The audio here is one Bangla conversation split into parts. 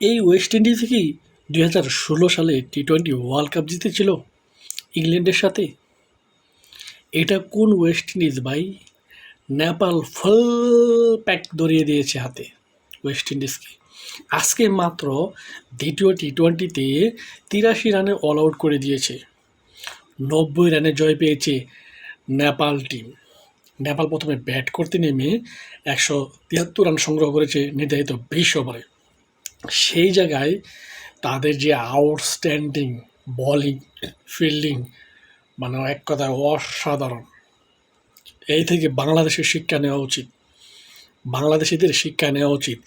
এই ওয়েস্ট ইন্ডিজ কি দুই হাজার ষোলো সালে টি টোয়েন্টি ওয়ার্ল্ড কাপ জিতেছিল ইংল্যান্ডের সাথে? এটা কোন ওয়েস্ট ইন্ডিজ ভাই? নেপাল ফুল প্যাক ধরিয়ে দিয়েছে হাতে ওয়েস্ট ইন্ডিজকে আজকে মাত্র দ্বিতীয় টি টোয়েন্টিতে তিরাশি রানে অল আউট করে দিয়েছে। নব্বই রানে জয় পেয়েছে নেপাল টিম নেপাল প্রথমে ব্যাট করতে নেমে একশো তিয়াত্তর রান সংগ্রহ করেছে নির্ধারিত বিশ ওভারে সেই জায়গায় তাদের যে আউটস্ট্যান্ডিং বলিং ফিল্ডিং মানে এক কথায় অসাধারণ। এই থেকে বাংলাদেশের শিক্ষা নেওয়া উচিত। বাংলাদেশিদের শিক্ষা নেওয়া উচিত।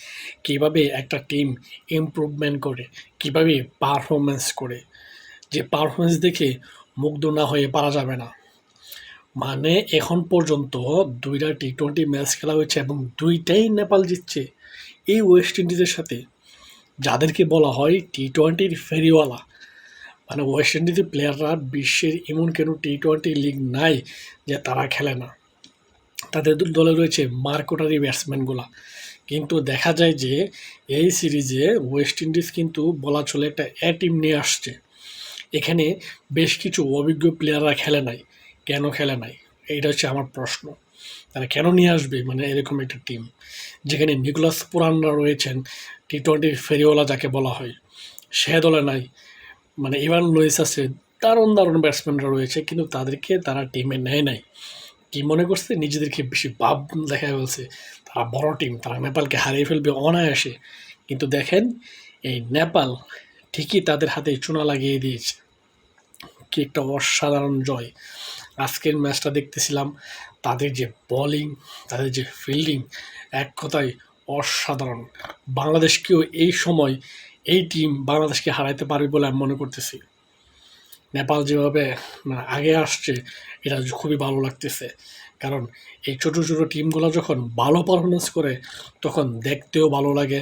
কীভাবে একটা টিম ইমপ্রুভমেন্ট করে, কীভাবে পারফরমেন্স করে। যে পারফরমেন্স দেখে মুগ্ধ না হয়ে পারা যাবে না। মানে এখন পর্যন্ত দুইটা টি টোয়েন্টি ম্যাচ খেলা হয়েছে এবং দুইটাই নেপাল জিতছে। এই ওয়েস্ট ইন্ডিজের সাথে যাদেরকে বলা হয় টি টোয়েন্টির ফেরিওয়ালা। মানে ওয়েস্ট ইন্ডিজের প্লেয়াররা বিশ্বের এমন কেন টি টোয়েন্টি লিগ নাই যে তারা খেলে না। তাদের দলে রয়েছে মার্কোটারি ব্যাটসম্যানগুলা। কিন্তু দেখা যায় যে এই সিরিজে ওয়েস্ট ইন্ডিজ কিন্তু বলা চলে একটা এ টিম নিয়ে আসছে। এখানে বেশ কিছু অভিজ্ঞ প্লেয়াররা খেলে নাই। কেন খেলে নাই? এইটা হচ্ছে আমার প্রশ্ন। তারা কেন নিয়ে আসবে? মানে এরকম একটা টিম যেখানে নিকোলাস পুরানরা রয়েছেন টি টোয়েন্টি ফেরিওয়ালা যাকে বলা হয়, সে দলে নাই। মানে ইভান লুইস আছে, দারুণ দারুণ ব্যাটসম্যানরা রয়েছে, কিন্তু তাদেরকে তারা টিমে নেয় নাই। কি মনে করছে? নিজেদেরকে বেশি ভাব দেখা ফেলছে তারা বড় টিম তারা নেপালকে হারিয়ে ফেলবে অনায়াসে। কিন্তু দেখেন, এই নেপাল ঠিকই তাদের হাতে চুনা লাগিয়ে দিয়েছে। কি একটা অসাধারণ জয়। আজকের ম্যাচটা দেখতেছিলাম, তাদের যে বলিং তাদের যে ফিল্ডিং এক কথায় অসাধারণ। বাংলাদেশকেও এই সময় এই টিম বাংলাদেশকে হারাইতে পারবে বলে আমি মনে করতেছি। নেপাল যেভাবে মানে আগে আসছে, এটা খুবই ভালো লাগতেছে। কারণ এই ছোটো ছোটো টিমগুলো যখন ভালো পারফরমেন্স করে, তখন দেখতেও ভালো লাগে।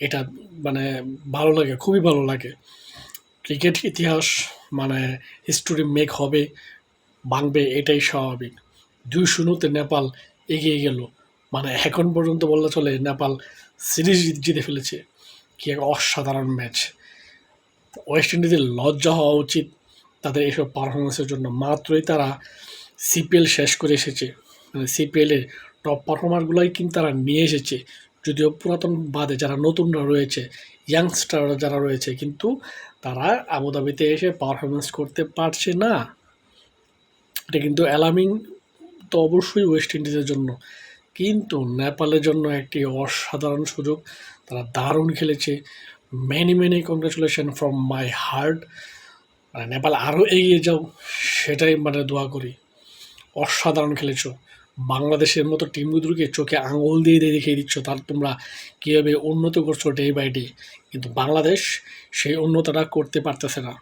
এটা মানে ভালো লাগে, খুবই ভালো লাগে। ক্রিকেট ইতিহাস মানে হিস্টোরি মেক হবে। ভাঙবে এটাই স্বাভাবিক। দুই শূন্যতে নেপাল এগিয়ে গেল। মানে এখন পর্যন্ত বললে চলে নেপাল সিরিজ জিতে ফেলেছে। কি এক অসাধারণ ম্যাচ। ওয়েস্ট ইন্ডিজের লজ্জা হওয়া উচিত তাদের এইসব পারফরমেন্সের জন্য। মাত্রই তারা সিপিএল শেষ করে এসেছে। মানে সিপিএলের টপ পারফর্মারগুলোই কিন্তু তারা নিয়ে এসেছে। যদিও পুরাতন বাদে যারা নতুনরা রয়েছে ইয়াংস্টাররা যারা রয়েছে, কিন্তু তারা আবুধাবিতে এসে পারফরমেন্স করতে পারছে না। এটা কিন্তু অ্যালার্মিং তো অবশ্যই ওয়েস্ট ইন্ডিজের জন্য। কিন্তু নেপালের জন্য একটি অসাধারণ সুযোগ, তারা দারুণ খেলেছে। Many many congratulation from my heart মানে নেপাল আরও এগিয়ে যাও, সেটাই মানে দোয়া করি। অসাধারণ খেলেছো। বাংলাদেশের মতো টিমগুলোকে চোখে আঙুল দিয়ে দিয়ে দেখিয়ে দিচ্ছ তার তোমরা কীভাবে উন্নত করছ ডে বাই ডে কিন্তু বাংলাদেশ সেই উন্নতটা করতে পারতেছে না।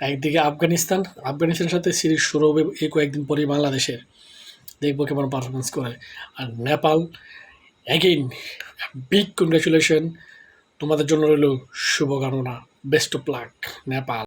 একদিকে আফগানিস্তান, আফগানিস্তানের সাথে সিরিজ শুরু হবে এই কয়েকদিন পরেই বাংলাদেশের। দেখব কেমন পারফরমেন্স করে। আর নেপাল অ্যাগেইন বিগ কংগ্রেচুলেশন তোমাদের জন্য রইল শুভকামনা। Best of luck Nepal.